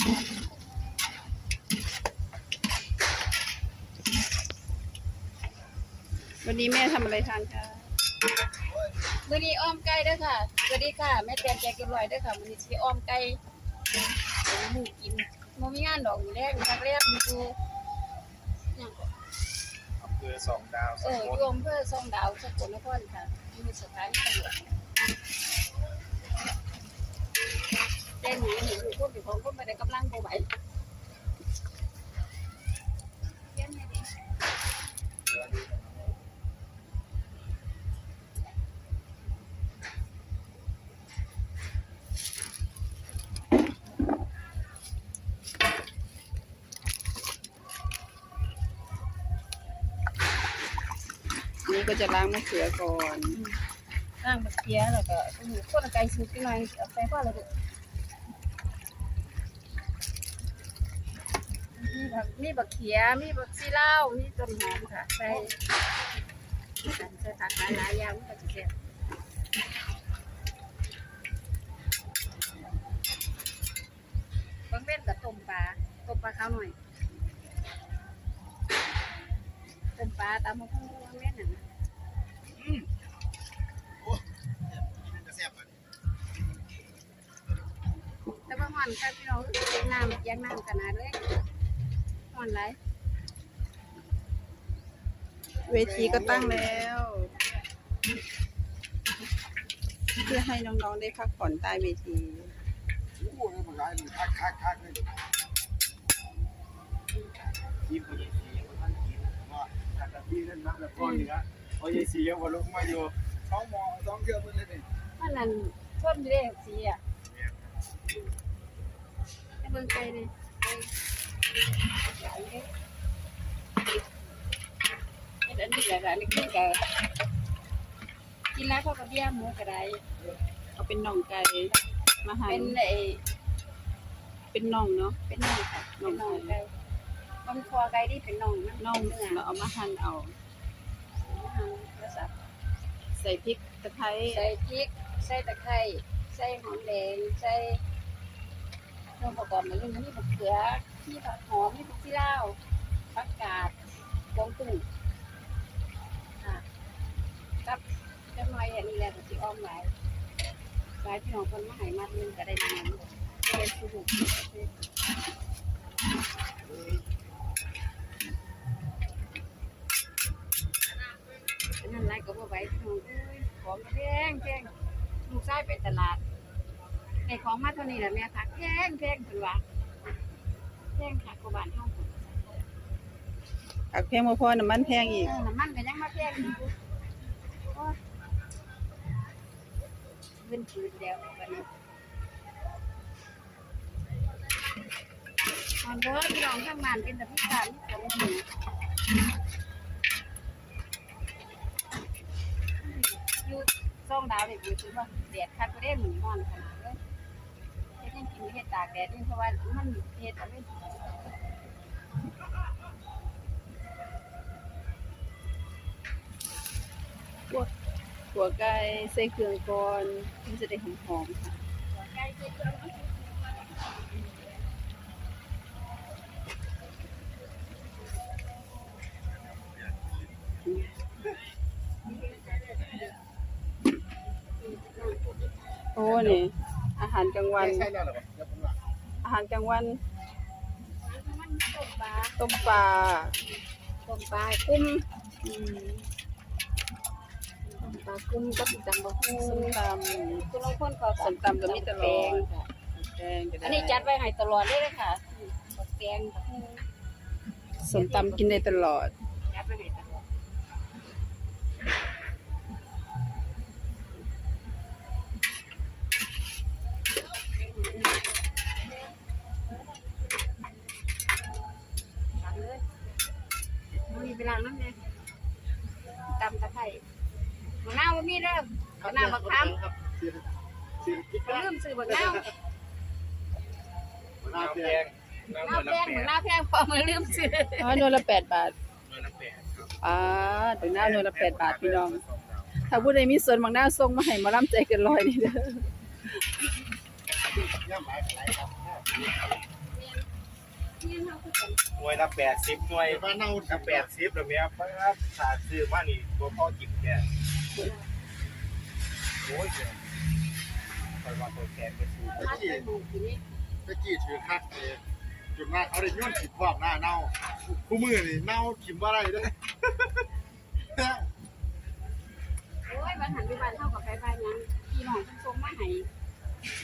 วันนี้แม่ทำอะไรทานคะมื้อนี้อ้อมไก่เด้อค่ะ สวัสดีค่ะ แม่เตียนใจเกินร้อยเด้อค่ะมื้อนี้สิอ้อมไก่ให้หมูกินบ่มีงานดอกอยู่แรกพักแรกมีอยู่หยังก็อำเภอสองดาวเอสอมุทรวมเพื่อส่งดาวสกลนครค่ะมีสถานีตำรวจเต้นหนีหนีอยู่พวกอยู่ของคนไปได้กำลังบ่ไหวเต้นให้ดี นี่ก็จะล้างมะเขือก่อนร่างบักเขียแล้วก็ต้องคนไก่สุกนิดหน่อยเอาใส่พ่อแล้วก็มีผักมีบักเขียมีบักซีเลามีต้นหอมค่ะใส่ใส่ผักหลายๆอย่างก็จะแซ่บบางเว้นกับต้มปลาต้มปลาข้าวหน่อยต้มปลาตามมะพร้าว แต่ว่าห่อนค่ะพี่น้องเลี้ยงน้ำเลี้ยงน้ำขนาดเลยห่อนไรเวทีก็ตั้งแล้ว เพื่อให้น้องๆได้พักผ่อนใต้เวทีโอ้โหมันร้ายมันคักคักคักเลยทีมผู้ใหญ่สีมันกินว่าแต่พี่นั่นนักแล้วก็เหลือพอใหญ่สีก็ลงมาอยู่สองหมอสอง เชือกมันเลยนี่มันนั่นต้นเรียกสีอะให้เบิ่งไปเลยไปใหญ่เลยเฮ็ดอันนี้แหละค่ะนี่กินกับกินแล้วเขาก็เบี้ยหมูกระไดเอาเป็นน่องไก่มาหั่เป็นนไอ้เป็นน่องเนาะเป็นน่องค่ะเป็นน่องไก่มันคอไก่ที่เป็นน่องนะน่องเนื้อเราเอามาหั่นเอาแล้วสับใส่พริกตะไคร้ใส่พริกใส่ตะไคร้ใส่หอมแดงใส่ เครื่องประกอบมันมีมะเขือมีผักหอมมีผักชีลาวผักกาดกวงตุ้งค่ะกับจังหน่อยอันนี้แหละก็สิอ้อมหลายหลายพี่น้องคนมาให้มานึงก็ได้นานเป็นสุดุอันนั้นไรก็บ่ไหวพี่น้องเอ้ยของแพงแพงลูกชายไปตลาด ในของมาเท่านี้แหละแม่พักแพงแพงเพิ่นว่าแพงค่ะกว่าบ้านเฮาพุ่นผักแพงบ่พอน้ำมันแพงอีก เออน้ำมันก็ยังมาแพงอยู่โอ้ยเพิ่นคืนแล้วบัดนี้มันเด้อพี่น้องทางบ้านเป็นแต่พี่การที่ของหิวอยู่ซ่องดาวเด็กอยู่คือว่าแดดคักก็ได้หมุนนอนขนาดเลยเฮ็ด ยังกินเฮ็ดตากแดดนี่เพราะว่ามันเฮ็ดเอะไรหัวไก่ใส่เครื่องก่อนมันจะได้หอมๆค่ะใกล้เจอแล้วโอ้นี่อา หารกลางวัน ใช่แล้วเหรอครับผมว่าอาหารกลางวันมันต้มปลาต้มปลาต้มปลากุ้งอืมต้มปลากุ้งก็ติดจังบ่ฮู้ส้มตคุณลางคนก็ำส้มตำก็มีตลอดแกงก็ได้อันนี้จัดไว้ให้ตลอดเลยเด้อค่ะบักแกงบักฮู้ส้มตำกินได้ตลอดจัดไว้ให้ มีเวลานั้นไงตำตะไคร้มะนาวบ่มีเด้อมะนาวมะขามสิคิดอย่าลืมซื้อบักนาวน้ำแดงน้ำน้าเหมือนแพงน้ำเหมือนแดน้างแพงพอมาลืมซื้ออ๋อหนวละแปดบาทเหมือนน้ำแดงครับอ่าถึงหน้าหนวละแปดบาทพี่น้อง ถ้าผู้ใดมีส่วนบางหน้าส่งมาให้หมาล่ำใจเกินร้อยนี่เด้อย่ำหลายหลายครับ หน่วยละแปดสิบหน่วยบ้านเน่าละแปดสิบแบบนี้ครับขาดซื้อมานี่ตัวพ่อกินแค่โอ้ยเดี๋ยวคอยว่าตัวแกนไปซื้อมาไปหมู่ทีนี้ตะกี้ถือคักเลยจุดมาเอาได้ย้อนขีดความหน้าเน่าคู่มือนี่เน่าขิมว่าไรเด้อโอ้ยวันหันไปบ้านเฮากับไปบ้านยังพี่น้องเพิ่นส่งมาให้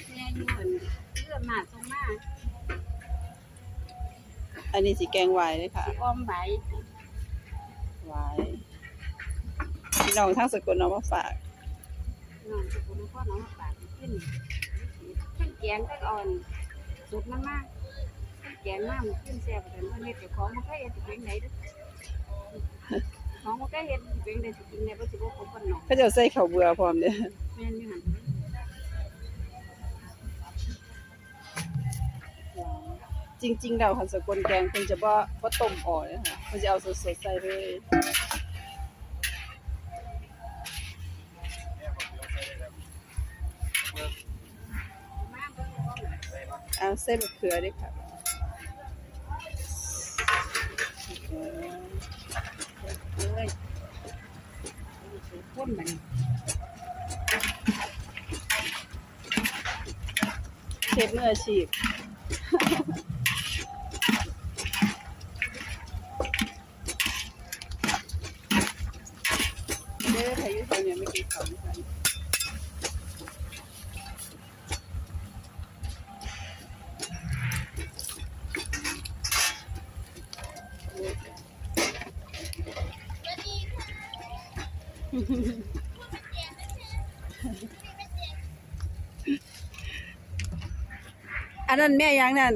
แม่อยู่เพิ่นเลื่อมมาส่งมา อันนี้สิแกงหวายเลยค่ะสิอ้อมไว้หวายพี่น้องทั้งสกลเอามาฝาก น้องสกุลนครน้องปากขึ้นทั้งแกงทั้งอ่อนสุดมากๆทั้งแกงน้ำขึ้นแซ่บกันเพิ่นเฮ็ดเจ้าของบ่เคยเฮ็ดสิเป็นไดเด้อของบ่เคยเฮ็ดสิเป็นไดสิกินได้บ่สิบ่ครบคนน้องเขาจะเอาใส่ข้าวเบื่อพร้อมเด้อแม่นอยู่หั่น จริงๆแล้วคันสกลแกงเพิ่นจะบ่บ่ต้มอ่อเลยค่ะเพิ่นจะเอาสดๆใส่เลยเอาใส่มะเขือด้วยค่ะเอ้ยคนมันเชฟมืออาชีพ เด้อใครอยู่แถ วเนี้ไม่กินข้าวด้วยกันอันนั้นแม่ยังนั่น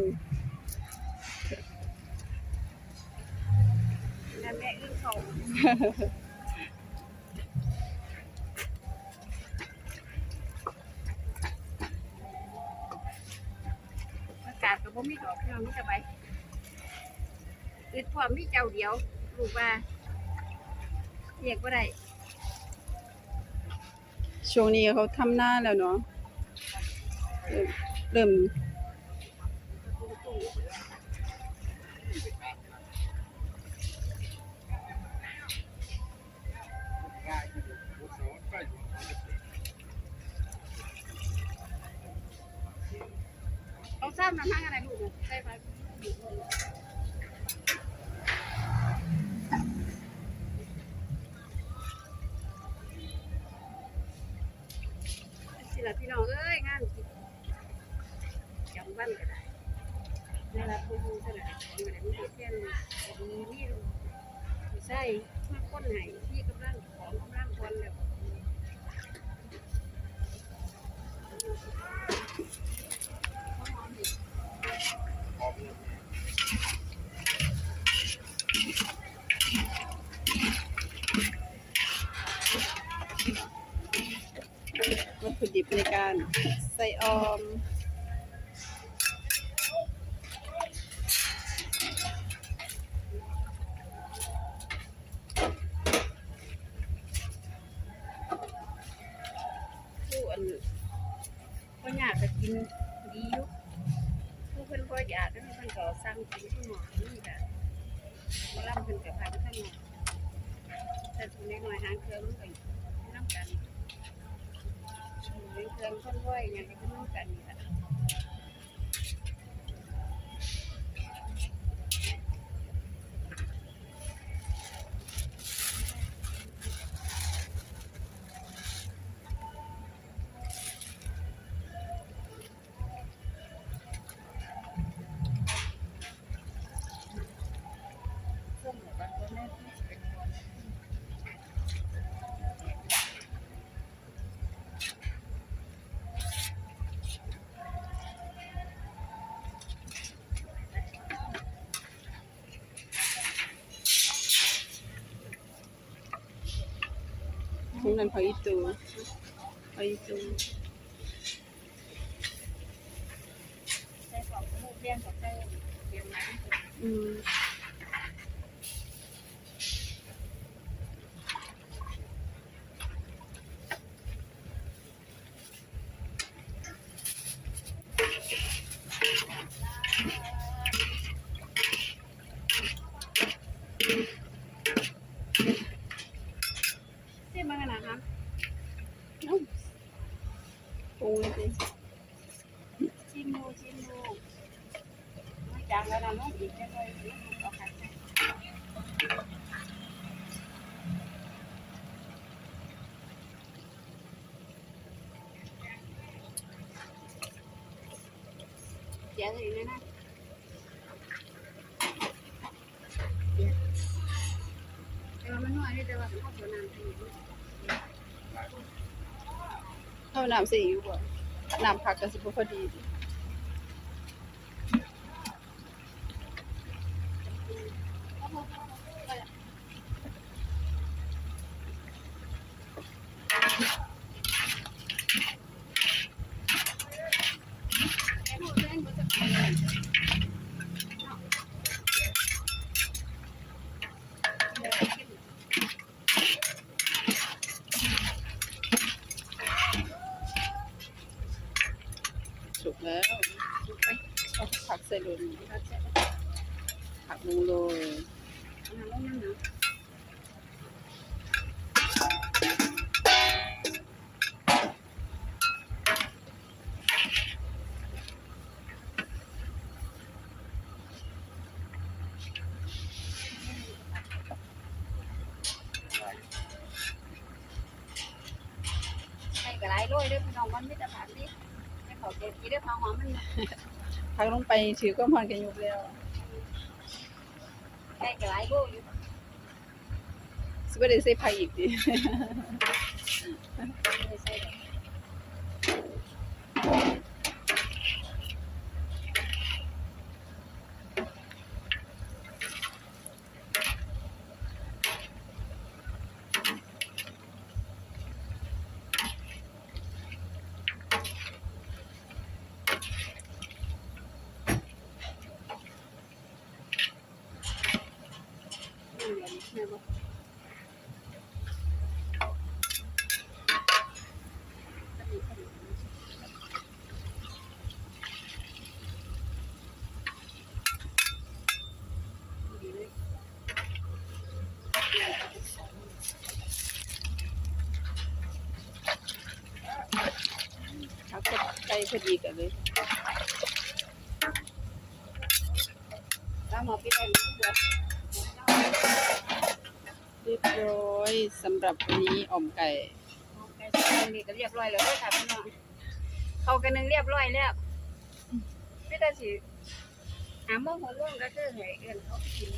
แล้วแม่อึ้งเขาาศก็บ่มีดอกพี่น้องมีแต่ใบอึดพร้อมมีเจ้าเดียวลูกว่าเรียกบ่ได้ช่วงนี้เขาทำหน้าแล้วเนาะเริ่มเริ่มเอาซ้ำน้ำห้างอะไรลูกน่ะใส่ไปสิล่ะพี่น้องเอ้ยงานจำวันก็ได้ในรับผู้ดูเท่าไหร่อยู่ไหนมีเพี้ยนมีนี่ไม่ใช่มาคนไหนที่กำลังของกำลังคนแล้ว การใส่ออม ผู้อันก็อยากจะกินดีอยู่ผู้เพิ่นก็อยากแล้วเพิ่นก็สั่งกินที่หมอนี่แหละมาล่ำเพิ่นกับพาไปข้างนอกแต่ทุนน้อยๆหางเครื่องมันก็ หางเครื่อนด้วยอย่างนี้ ทุกนั้นพออีตูพออีตู ใส่ของหมูเลี้ยงกับใส่เลี้ยงน้ อืม จางแล้วนะน้องอีกจะเลยเอาขัดใจเดี๋ยวเลยนะนะเดี๋ยวแต่ว่ามันน้อยนี่แต่ว่า เป็นข้าน้ำที่นี่เท่าน้ำซีอิ๊วบ่น้ำผักก็สิบ่พอดี ผักใส่ลงผักลงเลยให้กระไรโรยด้วยพี่น้องมันไม่จะผ่านนี่ให้เขาเก็บกี่ด้วยความหอมมัน ผักลงไปถือก็พอนกันยุบแล้วให้กระไรโรยอยู่สิบ่ได้ใส่ผักอีกติไม่ใช่เลยผักก็ใส่พอดี กันเลยถ้าหมอพี่ได้ เรียบร้อยสำหรับวันนี้อ่อมไก่ไก่สดนี่ก็เรียบร้อยแล้วค่ะพี่น้องเขากันนึงเรียบร้อยแล้วพี่ตาสิหาโมงหัวร่วงก็คือให้เอิ้นเขากิน